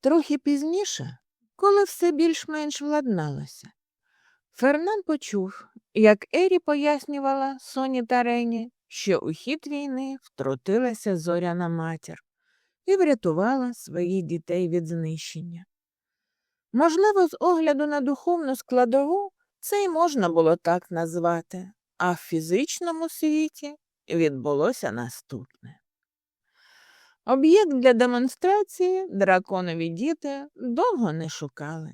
Трохи пізніше, коли все більш-менш владналося, Фернан почув, як Ері пояснювала Соні та Рені, що у хід війни втрутилася зоряна матір і врятувала своїх дітей від знищення. Можливо, з огляду на духовну складову це й можна було так назвати, а в фізичному світі відбулося наступне. Об'єкт для демонстрації драконові діти довго не шукали.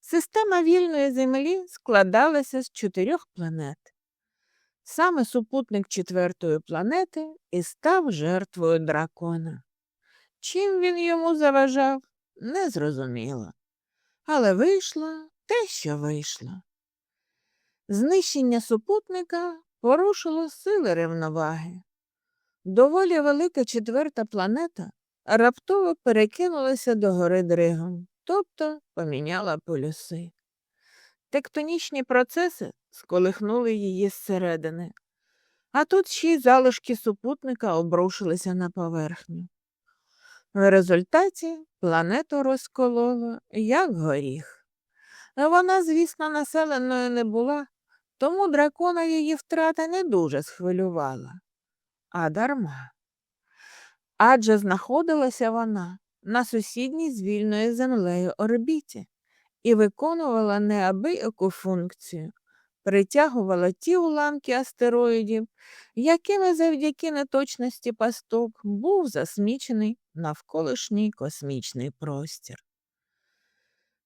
Система вільної землі складалася з чотирьох планет. Саме супутник четвертої планети і став жертвою дракона. Чим він йому заважав, незрозуміло. Але вийшло те, що вийшло. Знищення супутника порушило сили рівноваги. Доволі велика четверта планета раптово перекинулася до гори Дригом, тобто поміняла полюси. Тектонічні процеси сколихнули її зсередини, а тут ще й залишки супутника обрушилися на поверхню. В результаті планету розкололо, як горіх. Вона, звісно, населеною не була, тому дракона її втрата не дуже схвилювала. А дарма. Адже знаходилася вона на сусідній з вільною землею орбіті і виконувала неабияку функцію, притягувала ті уламки астероїдів, якими завдяки неточності пасток був засмічений навколишній космічний простір.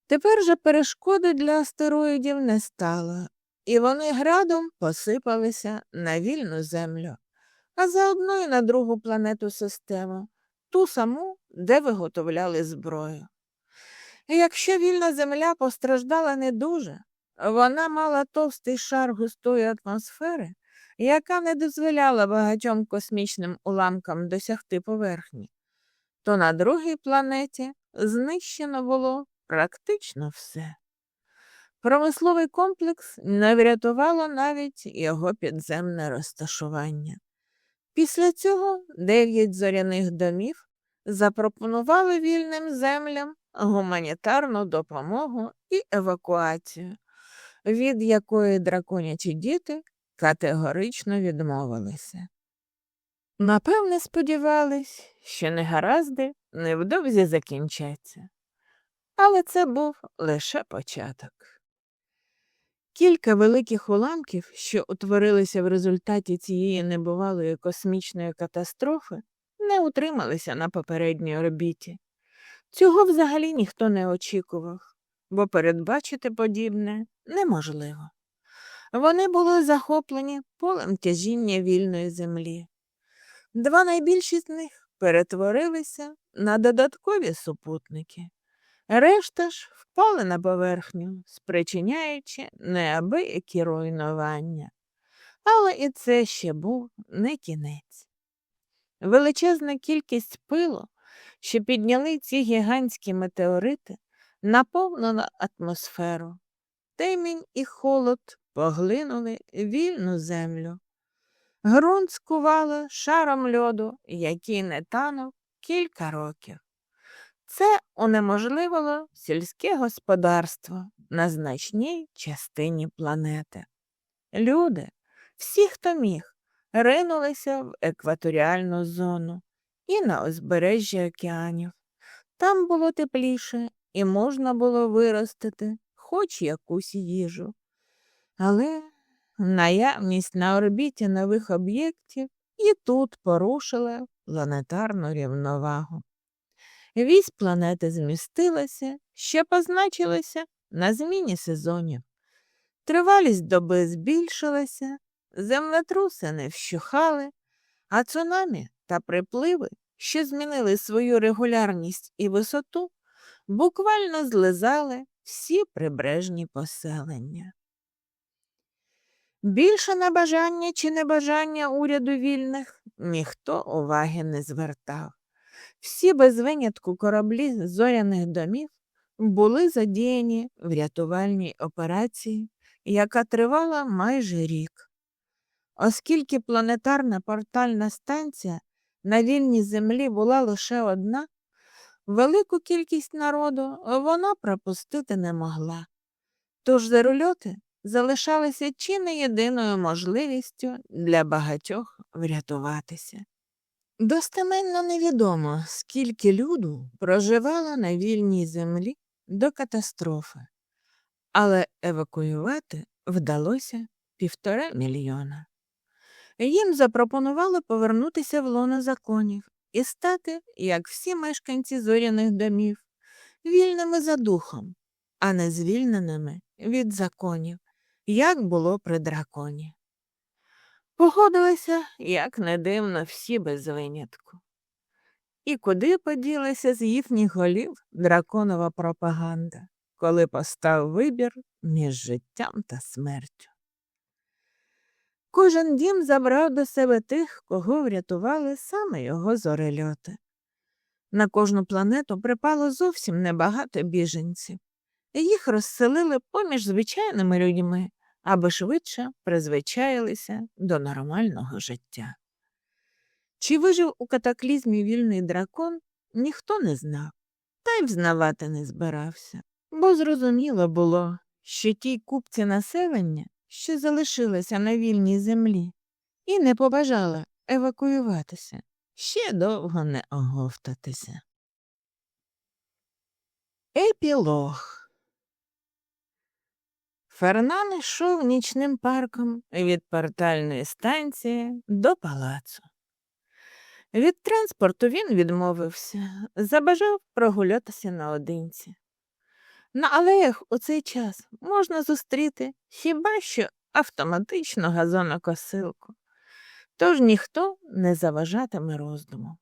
Тепер же перешкоди для астероїдів не стало, і вони градом посипалися на вільну землю, а заодно й на другу планету систему, ту саму, де виготовляли зброю. І якщо вільна земля постраждала не дуже, вона мала товстий шар густої атмосфери, яка не дозволяла багатьом космічним уламкам досягти поверхні, то на другій планеті знищено було практично все. Промисловий комплекс не врятувало навіть його підземне розташування. Після цього дев'ять зоряних домів запропонували вільним землям гуманітарну допомогу і евакуацію, від якої драконячі діти категорично відмовилися. Напевне, сподівались, що негаразди невдовзі закінчаться. Але це був лише початок. Кілька великих уламків, що утворилися в результаті цієї небувалої космічної катастрофи, не утрималися на попередній орбіті. Цього взагалі ніхто не очікував, бо передбачити подібне неможливо. Вони були захоплені полем тяжіння вільної землі. Два найбільші з них перетворилися на додаткові супутники. Решта ж впали на поверхню, спричиняючи неабиякі руйнування. Але і це ще був не кінець. Величезна кількість пилу, що підняли ці гігантські метеорити, наповнила атмосферу. Темінь і холод поглинули вільну землю. Грунт скувало шаром льоду, який не танув кілька років. Це унеможливило сільське господарство на значній частині планети. Люди, всі, хто міг, ринулися в екваторіальну зону і на узбережжя океанів. Там було тепліше і можна було виростити хоч якусь їжу. Але наявність на орбіті нових об'єктів і тут порушила планетарну рівновагу. Вісь планети змістилася, ще позначилася на зміні сезонів. Тривалість доби збільшилася, землетруси не вщухали, а цунамі та припливи, що змінили свою регулярність і висоту, буквально злизали всі прибережні поселення. Більше на бажання чи небажання уряду вільних ніхто уваги не звертав. Всі без винятку кораблі зоряних домів були задіяні в рятувальній операції, яка тривала майже рік. Оскільки планетарна портальна станція на вільній землі була лише одна, велику кількість народу вона пропустити не могла. Тож зарульоти залишалися чи не єдиною можливістю для багатьох врятуватися. Достеменно невідомо, скільки люду проживало на вільній землі до катастрофи, але евакуювати вдалося півтора мільйона. Їм запропонували повернутися в лоно законів і стати, як всі мешканці зоряних домів, вільними за духом, а не звільненими від законів, як було при драконі. Погодилися, як не дивно, всі без винятку. І куди поділася з їхніх голів драконова пропаганда, коли постав вибір між життям та смертю. Кожен дім забрав до себе тих, кого врятували саме його зорельоти. На кожну планету припало зовсім небагато біженців, їх розселили поміж звичайними людьми, аби швидше призвичаїлися до нормального життя. Чи вижив у катаклізмі вільний дракон, ніхто не знав, та й взнавати не збирався, бо зрозуміло було, що тій купці населення, що залишилася на вільній землі, і не побажала евакуюватися, ще довго не оговтатися. Епілог Фернан йшов нічним парком від портальної станції до палацу. Від транспорту він відмовився, забажав прогулятися наодинці. На алеях у цей час можна зустріти хіба що автоматичну газонокосилку, тож ніхто не заважатиме роздуму.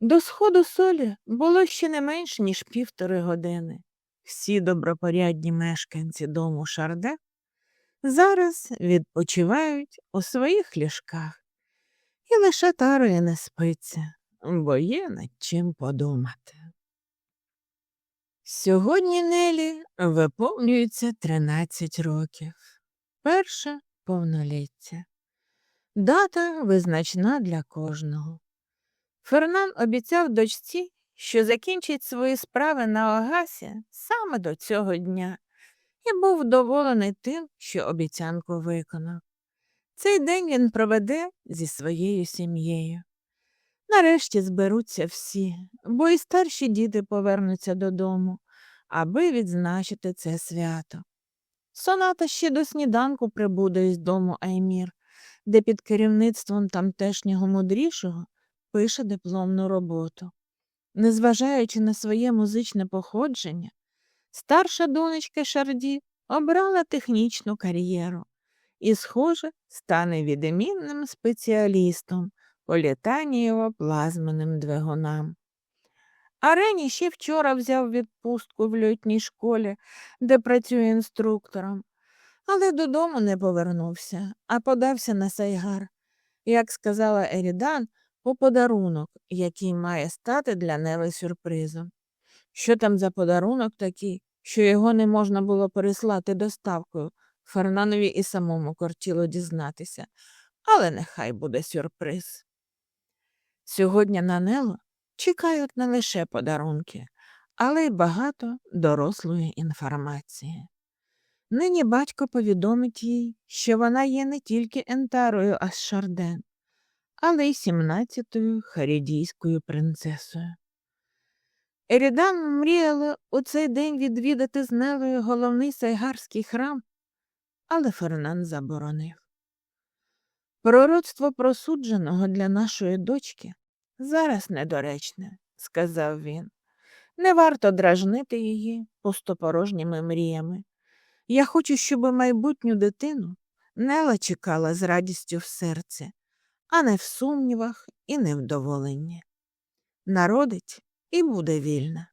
До сходу солі було ще не менш, ніж півтори години. Всі добропорядні мешканці дому Шарде зараз відпочивають у своїх ліжках, і лише Тарою не спиться, бо є над чим подумати. Сьогодні Нелі виповнюється 13 років. Перше повноліття. Дата визначна для кожного. Фернан обіцяв дочці, що закінчить свої справи на Огасі саме до цього дня, і був вдоволений тим, що обіцянку виконав. Цей день він проведе зі своєю сім'єю. Нарешті зберуться всі, бо і старші діти повернуться додому, аби відзначити це свято. Соната ще до сніданку прибуде із дому Аймір, де під керівництвом тамтешнього мудрішого пише дипломну роботу. Незважаючи на своє музичне походження, старша донечка Шарді обрала технічну кар'єру і, схоже, стане відмінним спеціалістом по літанієво плазменим двигунам. Арені ще вчора взяв відпустку в льотній школі, де працює інструктором, але додому не повернувся, а подався на сайгар. Як сказала Ерідан, по подарунок, який має стати для Нели сюрпризом. Що там за подарунок такий, що його не можна було переслати доставкою, Фернанові і самому кортіло дізнатися, але нехай буде сюрприз. Сьогодні на Нелу чекають не лише подарунки, але й багато дорослої інформації. Нині батько повідомить їй, що вона є не тільки ентарою Асшарден, але й сімнадцятою харідійською принцесою. Ерідан мріяли у цей день відвідати з Нелою головний сайгарський храм, але Фернан заборонив. Пророцтво просудженого для нашої дочки зараз недоречне, сказав він. Не варто дражнити її пустопорожніми мріями. Я хочу, щоб майбутню дитину Нела чекала з радістю в серці, а не в сумнівах і невдоволенні. Народить і буде вільна.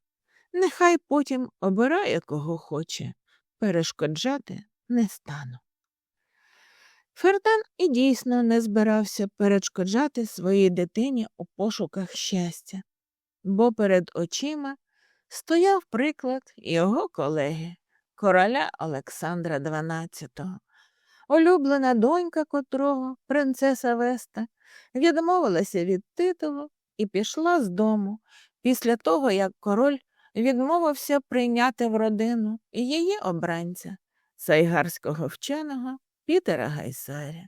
Нехай потім обирає, кого хоче, перешкоджати не стану. Фердан і дійсно не збирався перешкоджати своїй дитині у пошуках щастя, бо перед очима стояв приклад його колеги, короля Олександра XII, улюблена донька котрого, принцеса Веста, відмовилася від титулу і пішла з дому, після того, як король відмовився прийняти в родину її обранця, сайгарського вченого Пітера Гайсаря.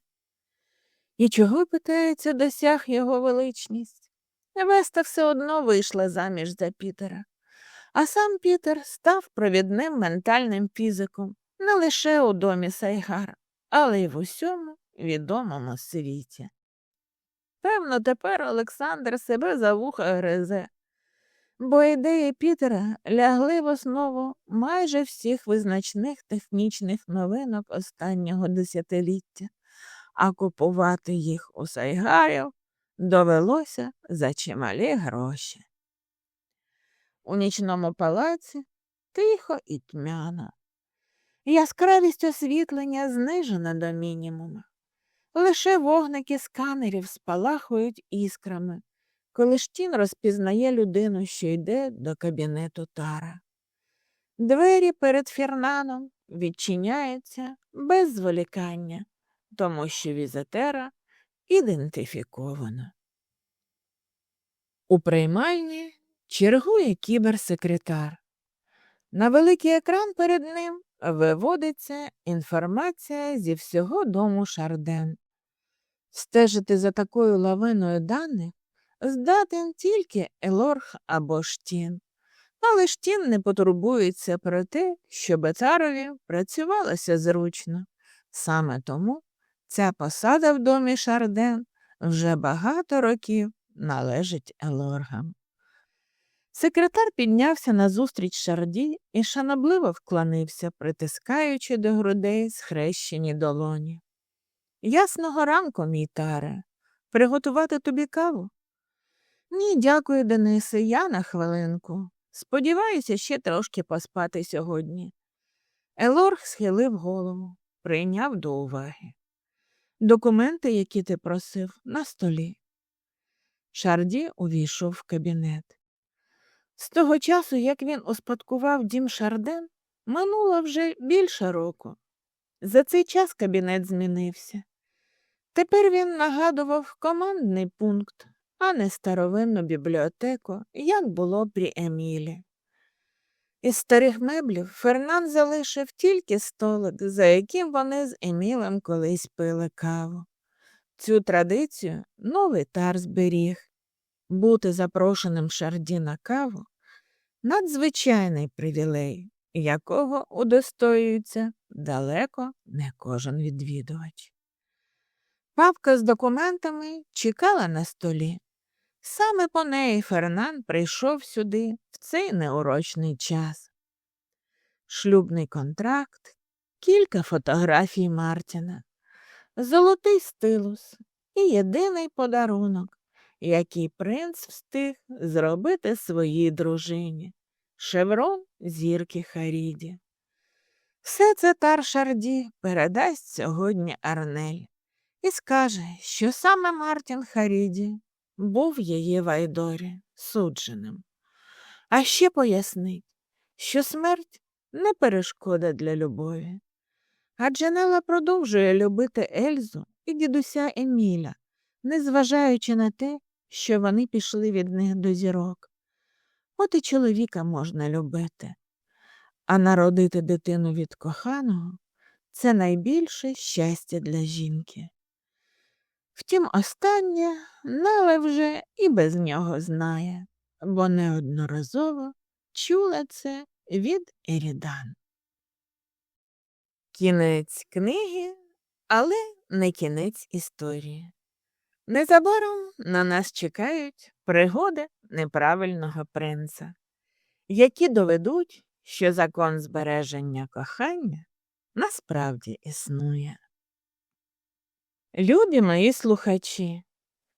І чого, питається, досяг його величність? Веста все одно вийшла заміж за Пітера, а сам Пітер став провідним ментальним фізиком не лише у домі Сайгара, але й в усьому відомому світі. Певно, тепер Олександр себе за вуха гризе, бо ідеї Пітера лягли в основу майже всіх визначних технічних новинок останнього десятиліття, а купувати їх у Сайгарів довелося за чималі гроші. У нічному палаці тихо і тьмяно. Яскравість освітлення знижена до мінімуму. Лише вогники сканерів спалахують іскрами, коли штін розпізнає людину, що йде до кабінету Тара. Двері перед Фернаном відчиняються без зволікання, тому що візитера ідентифіковано. У приймальні чергує кіберсекретар. На великий екран перед ним виводиться інформація зі всього дому Шарден. Стежити за такою лавиною даних здатен тільки Елорг або Штін. Але Штін не потурбується про те, щоб царові працювалося зручно. Саме тому ця посада в домі Шарден вже багато років належить Елоргам. Секретар піднявся назустріч шарді і шанобливо вклонився, притискаючи до грудей схрещені долоні. Ясного ранку, мій таре, приготувати тобі каву? Ні, дякую, Денисе, я на хвилинку. Сподіваюся, ще трошки поспати сьогодні. Елорг схилив голову, прийняв до уваги. Документи, які ти просив, на столі. Шарді увійшов в кабінет. З того часу, як він успадкував дім Шарден, минуло вже більше року. За цей час кабінет змінився. Тепер він нагадував командний пункт, а не старовинну бібліотеку, як було при Емілі. Із старих меблів Фернан залишив тільки столик, за яким вони з Емілем колись пили каву. Цю традицію новий тар зберіг. Бути запрошеним шарді на каву надзвичайний привілей, якого удостоюється далеко не кожен відвідувач. Папка з документами чекала на столі. Саме по неї Фернан прийшов сюди в цей неурочний час. Шлюбний контракт, кілька фотографій Мартіна, золотий стилус і єдиний подарунок, який принц встиг зробити своїй дружині шеврон зірки Харіді. Все це тар Шарді передасть сьогодні Арнель і скаже, що саме Мартін Харіді був її Вайдорі судженим. А ще пояснить, що смерть не перешкода для любові. Адже Нела продовжує любити Ельзу і дідуся Еміля, незважаючи на те, що вони пішли від них до зірок. От і чоловіка можна любити, а народити дитину від коханого це найбільше щастя для жінки. Втім, останнє Неле вже і без нього знає, бо неодноразово чула це від Ерідан. Кінець книги, але не кінець історії. Незабаром на нас чекають пригоди неправильного принца, які доведуть, що закон збереження кохання насправді існує. Любі мої слухачі,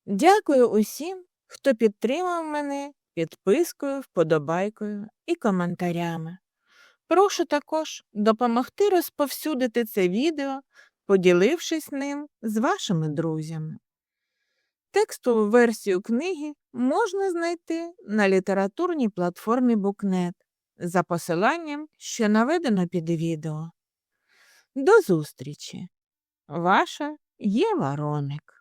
дякую усім, хто підтримав мене підпискою, вподобайкою і коментарями. Прошу також допомогти розповсюдити це відео, поділившись ним з вашими друзями. Текстову версію книги можна знайти на літературній платформі Букнет за посиланням, що наведено під відео. До зустрічі! Ваша Єва Роник